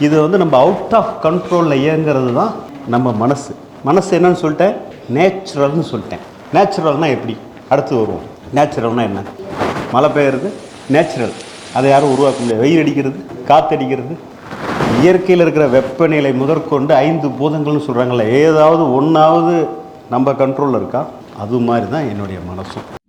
இது வந்து நம்ம அவுட் ஆஃப் கண்ட்ரோலில் இயங்கிறது தான் நம்ம மனசு. மனசு என்னன்னு சொல்லிட்டேன்? நேச்சுரல்னு சொல்லிட்டேன். நேச்சுரல்னால் எப்படி? அடுத்து வருவோம். நேச்சுரல்னால் என்ன? மழை பெய்யுறது? நேச்சுரல் அதை யாரும் உருவாக்க முடியாது. வெயில் அடிக்கிறது? காத்தடிக்கிறது? இயற்கையில் இருக்கிற வெப்பநிலை முதற்கொண்டு ஐந்து பூதங்கள்னு சொல்கிறாங்கல்ல ஏதாவது ஒன்றாவது நம்ம கண்ட்ரோலில் இருக்கா? அது மாதிரி தான் என்னுடைய மனசும்.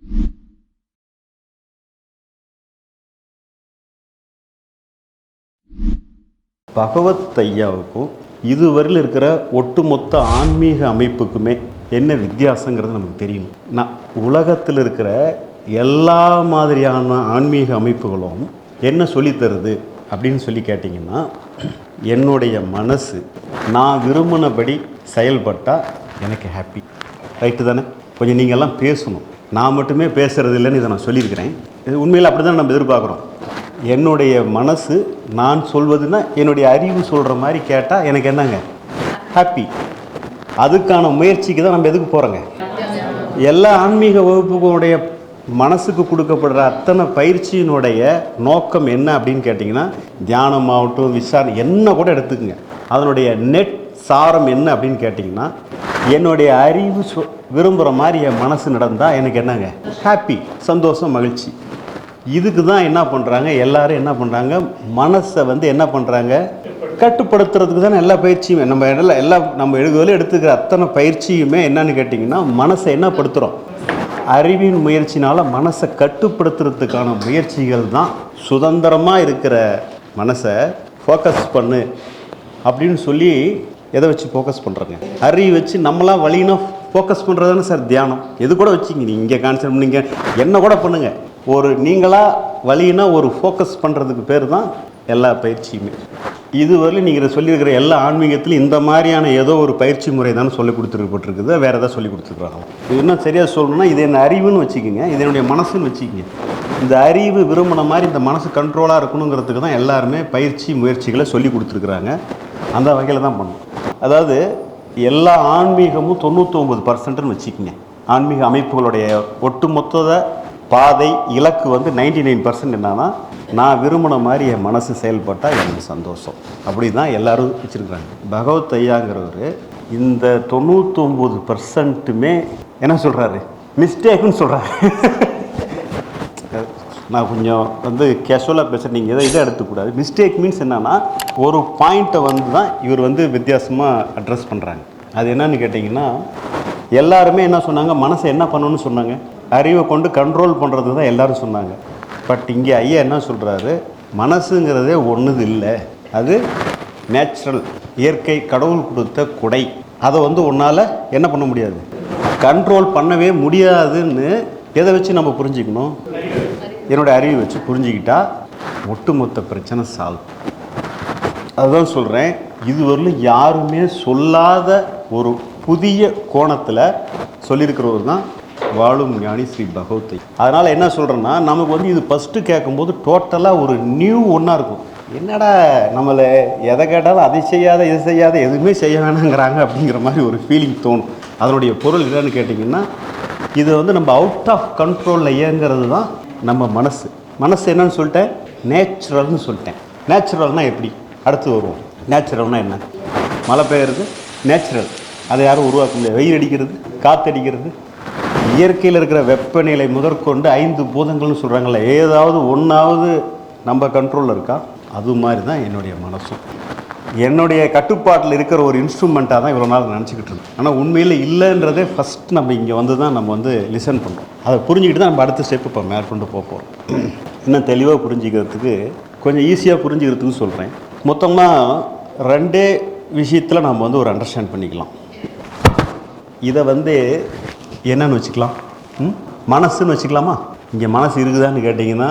பகவத் ஐயாவுக்கும் இதுவரையில் இருக்கிற ஒட்டுமொத்த ஆன்மீக அமைப்புக்குமே என்ன வித்தியாசங்கிறது நமக்கு தெரியும் நான் உலகத்தில் இருக்கிற எல்லா மாதிரியான ஆன்மீக அமைப்புகளும் என்ன சொல்லித் தருது அப்படின்னு சொல்லி கேட்டிங்கன்னா என்னுடைய மனசு நான் விரும்பினபடி செயல்பட்டால் எனக்கு ஹாப்பி ரைட்டு தானே? கொஞ்சம் நீங்கள்லாம் பேசணும். நான் மட்டுமே பேசுகிறது இல்லைன்னு இதை நான் சொல்லியிருக்கிறேன். இது உண்மையில் அப்படி தான் நம்ம எதிர்பார்க்குறோம். என்னுடைய மனசு நான் சொல்வதுன்னா என்னுடைய அறிவு சொல்கிற மாதிரி கேட்டால் எனக்கு என்னங்க? ஹாப்பி அதுக்கான முயற்சிக்கு தான் நம்ம எதுக்கு போகிறோங்க எல்லா ஆன்மீக வகுப்புகளுடைய மனசுக்கு கொடுக்கப்படுற அத்தனை பயிற்சியினுடைய நோக்கம் என்ன அப்படின்னு கேட்டிங்கன்னா தியானம் ஆகட்டும் விசாரணை என்ன கூட எடுத்துக்கங்க. அதனுடைய நெட் சாரம் என்ன அப்படின்னு கேட்டிங்கன்னா என்னுடைய அறிவு சொ விரும்புகிற மாதிரி என் மனசு நடந்தால் எனக்கு என்னங்க? ஹாப்பி சந்தோஷம் மகிழ்ச்சி. இதுக்கு தான் என்ன பண்ணுறாங்க எல்லாரும் என்ன பண்ணுறாங்க மனசை வந்து என்ன பண்ணுறாங்க கட்டுப்படுத்துறதுக்கு தானே எல்லா பயிற்சியுமே நம்ம எல்லாம் எல்லா நம்ம எழுதுவதில் எடுத்துக்கிற அத்தனை பயிற்சியுமே என்னன்னு கேட்டிங்கன்னா மனசை என்ன படுத்துகிறோம் அறிவின் முயற்சினால் மனசை கட்டுப்படுத்துறதுக்கான முயற்சிகள் தான் சுதந்திரமாக இருக்கிற மனசை ஃபோக்கஸ் பண்ணு அப்படின்னு சொல்லி எதை வச்சு ஃபோக்கஸ் பண்ணுறங்க அறிவு வச்சு நம்மளாம் வழினா ஃபோக்கஸ் பண்ணுறது தானே சார் தியானம். எது கூட வச்சுங்க நீங்கள் இங்கே கான்செப்ட் பண்ணிங்க என்ன கூட பண்ணுங்கள் ஒரு நீங்களாக வழின்னா ஒரு ஃபோக்கஸ் பண்ணுறதுக்கு பேர் தான் எல்லா பயிற்சியுமே. இதுவரையிலும் நீங்கள் சொல்லியிருக்கிற எல்லா ஆன்மீகத்திலும் இந்த மாதிரியான ஏதோ ஒரு பயிற்சி முறை தானே சொல்லி கொடுத்துருக்கப்பட்டிருக்குது வேறு எதாவது சொல்லி கொடுத்துருக்குறாங்களா இது இன்னும் சரியாக சொல்லணும்னா இது என்ன அறிவுன்னு வச்சுக்கோங்க. இது என்னுடைய மனசுன்னு வச்சுக்கோங்க. இந்த அறிவு விரும்பின மாதிரி இந்த மனசு கண்ட்ரோலாக இருக்கணுங்கிறதுக்கு தான் எல்லாருமே பயிற்சி முயற்சிகளை சொல்லி கொடுத்துருக்குறாங்க. அந்த வகையில் தான் பண்ணணும். அதாவது எல்லா ஆன்மீகமும் தொண்ணூற்றொம்பது பர்சன்ட்னு வச்சுக்கோங்க. ஆன்மீக அமைப்புகளுடைய ஒட்டுமொத்த பாதை இலக்கு வந்து நைன்டி நைன் பர்சன்ட் என்னன்னா நான் விரும்பின மாதிரி என் மனசு செயல்பட்டால் எனக்கு சந்தோஷம். அப்படி தான் எல்லாரும் வச்சுருக்குறாங்க. பகவத் ஐயாங்கிறவர் இந்த தொண்ணூத்தொம்பது பர்சன்ட்டுமே என்ன சொல்கிறாரு மிஸ்டேக்குன்னு சொல்கிறாரு நான் கொஞ்சம் வந்து கேஷுவலாக பேசுகிறேன் நீங்கள் இதை இதை எடுத்துக்கூடாது. மிஸ்டேக் மீன்ஸ் என்னன்னா ஒரு பாயிண்ட்டை வந்து தான் இவர் வந்து வித்தியாசமாக அட்ரஸ் பண்ணுறாங்க அது என்னன்னு கேட்டிங்கன்னா எல்லாருமே என்ன சொன்னாங்க? மனசை என்ன பண்ணணும்னு சொன்னாங்க? அறிவை கொண்டு கண்ட்ரோல் பண்ணுறது தான் எல்லாரும் சொன்னாங்க. பட் இங்கே ஐயா என்ன சொல்கிறாரு மனசுங்கிறதே ஒன்றுது இல்லை. அது நேச்சுரல் இயற்கை கடவுள் கொடுத்த குடை. அதை வந்து உன்னால் என்ன பண்ண முடியாது? கண்ட்ரோல் பண்ணவே முடியாதுன்னு எதை வச்சு நம்ம புரிஞ்சுக்கணும்? என்னோட அறிவை வச்சு புரிஞ்சுக்கிட்டா ஒட்டுமொத்த பிரச்சனை சால்வ் அதுதான் சொல்கிறேன் இதுவரையிலும் யாருமே சொல்லாத ஒரு புதிய கோணத்தில் சொல்லியிருக்கிறவர் தான் வாழும் ஞானி ஸ்ரீ பகவத்தை. அதனால் என்ன சொல்கிறேன்னா நமக்கு வந்து இது ஃபஸ்ட்டு கேட்கும்போது டோட்டலாக ஒரு நியூ ஒன்றா இருக்கும். என்னடா நம்மளை எதை கேட்டாலும் அதை செய்யாத இதை செய்யாத எதுவுமே செய்ய வேணாங்கிறாங்க அப்படிங்கிற மாதிரி ஒரு ஃபீலிங் தோணும். அதனுடைய பொருள் என்னன்னு கேட்டிங்கன்னா இது வந்து நம்ம அவுட் ஆஃப் கண்ட்ரோலில் இயங்கிறது தான் நம்ம மனசு. மனசு என்னன்னு சொல்லிட்டேன்? நேச்சுரல்னு சொல்லிட்டேன். நேச்சுரல்னால் எப்படி? அடுத்து வருவோம். நேச்சுரல்னால் என்ன? மழை பெய்யுறது? நேச்சுரல் அதை யாரும் உருவாக்க முடியாது. வெயில் அடிக்கிறது? காற்றடிக்கிறது இயற்கையில் இருக்கிற வெப்பநிலை முதற்கொண்டு ஐந்து பூதங்கள்னு சொல்கிறாங்களே ஏதாவது ஒன்றாவது நம்ம கண்ட்ரோலில் இருக்கா? அது மாதிரி தான் என்னுடைய மனசும். என்னுடைய கட்டுப்பாட்டில் இருக்கிற ஒரு இன்ஸ்ட்ருமெண்ட்டாக தான் இவ்வளோ நாள் நினச்சிக்கிட்டு இருந்தேன். ஆனால் உண்மையில் இல்லைன்றதே ஃபஸ்ட் நம்ம இங்கே வந்து தான் நம்ம வந்து லிசன் பண்ணுறோம் அதை புரிஞ்சுக்கிட்டு தான் நம்ம அடுத்த ஸ்டெப் இப்போ மேற்கொண்டு போக போகிறோம் இன்னும் தெளிவாக புரிஞ்சுக்கிறதுக்கு கொஞ்சம் ஈஸியாக புரிஞ்சுக்கிறதுக்கு சொல்கிறேன் மொத்தமாக ரெண்டே விஷயத்தில் நம்ம வந்து ஒரு அண்டர்ஸ்டாண்ட் பண்ணிக்கலாம். இதை வந்து என்னன்னு வச்சுக்கலாம். ம்? மனசுன்னு வச்சுக்கலாமா? இங்கே மனசு இருக்குதான்னு கேட்டிங்கன்னா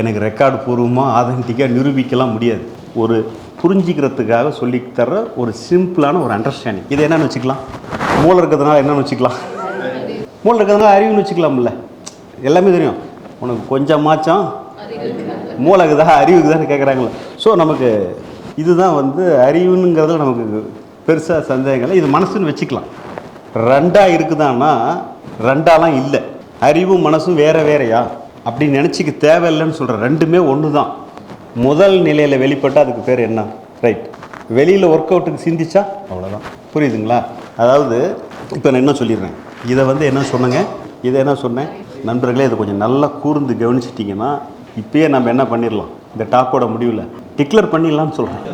எனக்கு ரெக்கார்டு பூர்வமாக ஆதென்டிக்காக நிரூபிக்கலாம் முடியாது. ஒரு புரிஞ்சிக்கிறதுக்காக சொல்லித் தர ஒரு சிம்பிளான ஒரு அண்டர்ஸ்டாண்டிங் இது என்னென்னு வச்சுக்கலாம். மூளை இருக்கிறதுனால என்னன்னு வச்சுக்கலாம். மூளை இருக்கிறதுனால அறிவுன்னு வச்சுக்கலாம்ல. எல்லாமே தெரியும். உனக்கு கொஞ்சமாச்சும் மூளைக்கு தான் அறிவுக்கு தான் கேட்குறாங்களே ஸோ நமக்கு இதுதான் வந்து அறிவுங்கிறதுல நமக்கு பெருசாக சந்தேகங்கள் இது மனசுன்னு வச்சுக்கலாம். ரெண்டாக இருக்குதான்னா ரெண்டாலாம் இல்லை. அறிவும் மனசும் வேற வேறையா? அப்படி நினச்சிக்க தேவையில்லைன்னு சொல்கிறேன் ரெண்டுமே ஒன்று தான் முதல் நிலையில் வெளிப்பட்டால் அதுக்கு பேர் என்ன? ரைட் வெளியில் ஒர்க் அவுட்டுக்கு சிந்திச்சா அவ்வளோதான் புரியுதுங்களா? அதாவது இப்போ நான் என்ன சொல்லிடுறேன். இதை வந்து என்ன சொன்னேங்க? இதை என்ன சொன்னேன்? நண்பர்களே இதை கொஞ்சம் நல்லா கூர்ந்து கவனிச்சிட்டிங்கன்னா இப்பயே நம்ம என்ன பண்ணிடலாம்? இந்த டாக்கோட முடிவில் டிக்ளேர் பண்ணிடலாம்னு சொல்கிறேன்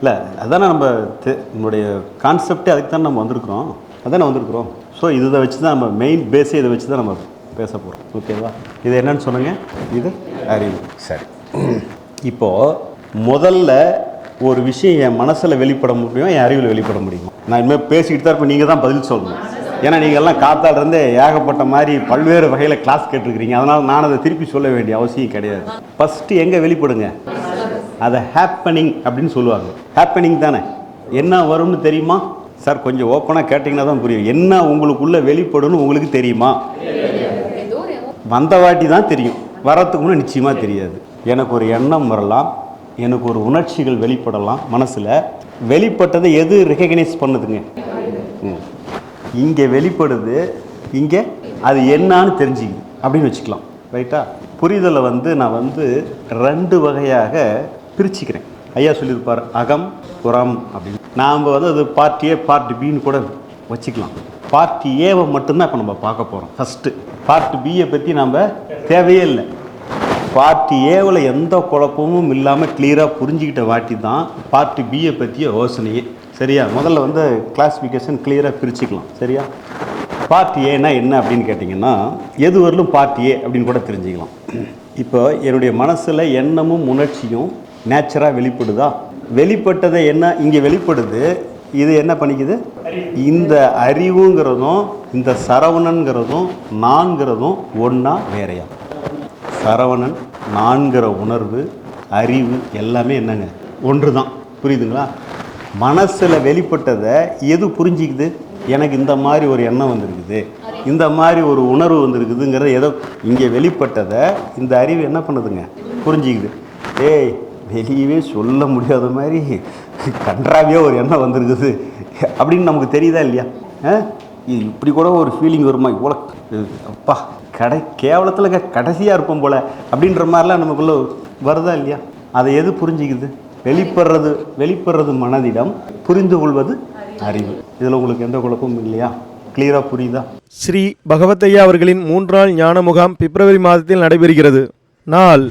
இல்லை அதானே நம்ம நம்மளுடைய கான்செப்டே அதுக்கு தானே நம்ம வந்திருக்கிறோம். அதானே வந்திருக்கிறோம். ஸோ இதை வச்சு தான் நம்ம மெயின் பேஸே இதை வச்சு தான் நம்ம பேச போகிறோம் ஓகேவா இது என்னன்னு சொன்னங்க இது அறிவு. சரி. இப்போது முதல்ல ஒரு விஷயம் என் மனசில் வெளிப்பட முடியும்? என் அறிவில் வெளிப்பட முடியும்? நான் இனிமேல் பேசிக்கிட்டு தான் இருப்பேன். நீங்கள் தான் பதில் சொல்லணும். ஏன்னா நீங்கள் எல்லாம் காத்தாடுறதே ஏகப்பட்ட மாதிரி பல்வேறு வகையில் கிளாஸ் கேட்டிருக்கிறீங்க. அதனால் நான் அதை திருப்பி சொல்ல வேண்டிய அவசியம் கிடையாது. ஃபஸ்ட்டு எங்கே வெளிப்படுங்க? அதை ஹேப்பனிங் அப்படின்னு சொல்லுவாங்க. ஹேப்பனிங் தானே? என்ன வரும்னு தெரியுமா? சார் கொஞ்சம் ஓப்பனாக கேட்டிங்கன்னா தான் புரியும். என்ன உங்களுக்குள்ளே வெளிப்படும்னு உங்களுக்கு தெரியுமா? வந்த வாட்டி தான் தெரியும். வரத்துக்கு முன்னே நிச்சயமாக தெரியாது. எனக்கு ஒரு எண்ணம் வரலாம். எனக்கு ஒரு உணர்ச்சிகள் வெளிப்படலாம் மனசில். வெளிப்பட்டதை எது ரெகக்னைஸ் பண்ணுதுங்க? ம். இங்கே வெளிப்படுது இங்கே அது என்னன்னு தெரிஞ்சுக்குது அப்படின்னு வச்சுக்கலாம். ரைட்டா புரிதலை வந்து நான் வந்து ரெண்டு வகையாக பிரிச்சுக்கிறேன். ஐயா சொல்லியிருப்பார் அகம் புறம் அப்படின்னு. நாம் வந்து அது பார்ட் ஏ பார்ட் பின்னு கூட வச்சுக்கலாம். பார்ட் ஏவை மட்டும்தான் இப்போ நம்ம பார்க்க போகிறோம் ஃபஸ்ட்டு பார்ட் பியை பற்றி நம்ம தேவையே இல்லை. பார்ட் ஏவில் எந்த குழப்பமும் இல்லாமல் கிளியராக புரிஞ்சுக்கிட்ட வாட்டி தான் பார்ட் பியை பற்றிய யோசனையே. சரியா? முதல்ல வந்து கிளாஸிஃபிகேஷன் கிளியராக பிரிச்சுக்கலாம். சரியா? பார்ட் ஏனா என்ன அப்படின்னு கேட்டிங்கன்னா எது வரலும் பார்ட் ஏ அப்படின்னு கூட தெரிஞ்சுக்கலாம். இப்போ என்னுடைய மனசில் எண்ணமும் உணர்ச்சியும் நேச்சராக வெளிப்படுதா? வெளிப்பட்டதை என்ன இங்கே வெளிப்படுது இது என்ன பண்ணிக்குது? இந்த அறிவுங்கிறதும் இந்த சரவணன்கிறதும் நான்கிறதும் ஒன்றா வேறையா? சரவணன் நான்கிற உணர்வு அறிவு எல்லாமே என்னங்க? ஒன்று தான் புரியுதுங்களா? மனசில் வெளிப்பட்டதை எது புரிஞ்சிக்குது? எனக்கு இந்த மாதிரி ஒரு எண்ணம் வந்திருக்குது. இந்த மாதிரி ஒரு உணர்வு வந்திருக்குதுங்கிறத ஏதோ இங்கே வெளிப்பட்டதை இந்த அறிவு என்ன பண்ணுதுங்க? புரிஞ்சிக்குது. ஏய் வெளியவே சொல்ல முடியாத மாதிரி கன்றாவே ஒரு எண்ணம் வந்திருக்குது. அப்படின்னு நமக்கு தெரியுதா இல்லையா? ஆ? இது இப்படி கூட ஒரு ஃபீலிங் வருமா? இவ்வளோ அப்பா கடை கேவலத்தில் கடைசியாக இருப்போம் போல் அப்படின்ற மாதிரிலாம் நமக்குள்ள வருதா இல்லையா? அதை எது புரிஞ்சிக்குது? வெளிப்படுறது வெளிப்படுறது மனதிடம் புரிந்து கொள்வது அறிவு. இதில் உங்களுக்கு எந்த குழப்பமும் இல்லையா? கிளியராக புரியுதா? ஸ்ரீ பகவத்தையா அவர்களின் மூன்றாள் ஞான முகாம் பிப்ரவரி மாதத்தில் நடைபெறுகிறது. நாள்